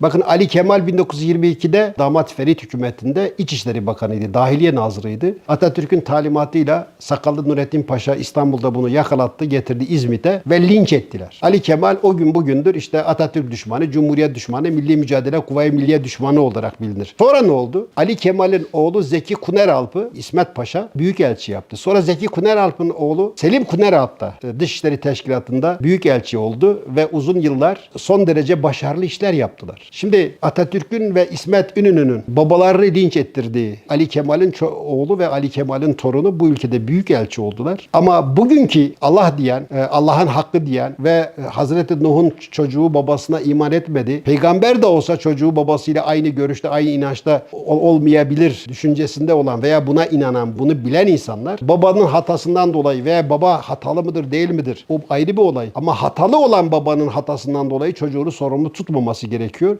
Bakın Ali Kemal 1922'de damat Ferit hükümetinde İçişleri Bakanıydı, Dahiliye Nazırıydı. Atatürk'ün talimatıyla Sakallı Nurettin Paşa İstanbul'da bunu yakalattı, getirdi İzmit'e ve linç ettiler. Ali Kemal o gün bugündür işte Atatürk düşmanı, Cumhuriyet düşmanı, Milli Mücadele Kuvayi Milliye düşmanı olarak bilinir. Sonra ne oldu? Ali Kemal'in oğlu Zeki Kuneralp'ı İsmet Paşa büyükelçi yaptı. Sonra Zeki Kuneralp'ın oğlu Selim Kuneralp da e, Dışişleri Teşkilatı'nda büyükelçi oldu ve uzun yıllar son derece başarılı işler yaptılar. Şimdi Atatürk'ün ve İsmet İnönü'nün babalarını linç ettirdiği Ali Kemal'in oğlu ve Ali Kemal'in torunu bu ülkede büyükelçi oldular. Ama bugünkü Allah diyen, e, Allah'ın hakkı diyen ve e, Hazreti Nuh'un çocuğu babasına iman etmedi. Peygamber de olsa çocuğu babasıyla aynı görüşte, aynı inançta ol- olmayabilir düşüncesinde olan veya buna inanan, bunu bilen insanlar babanın hatasından dolayı veya baba hatalı mıdır değil midir? O ayrı bir olay. Ama hatalı olan babanın hatasından dolayı çocuğunu sorumlu tutmaması gerekiyor.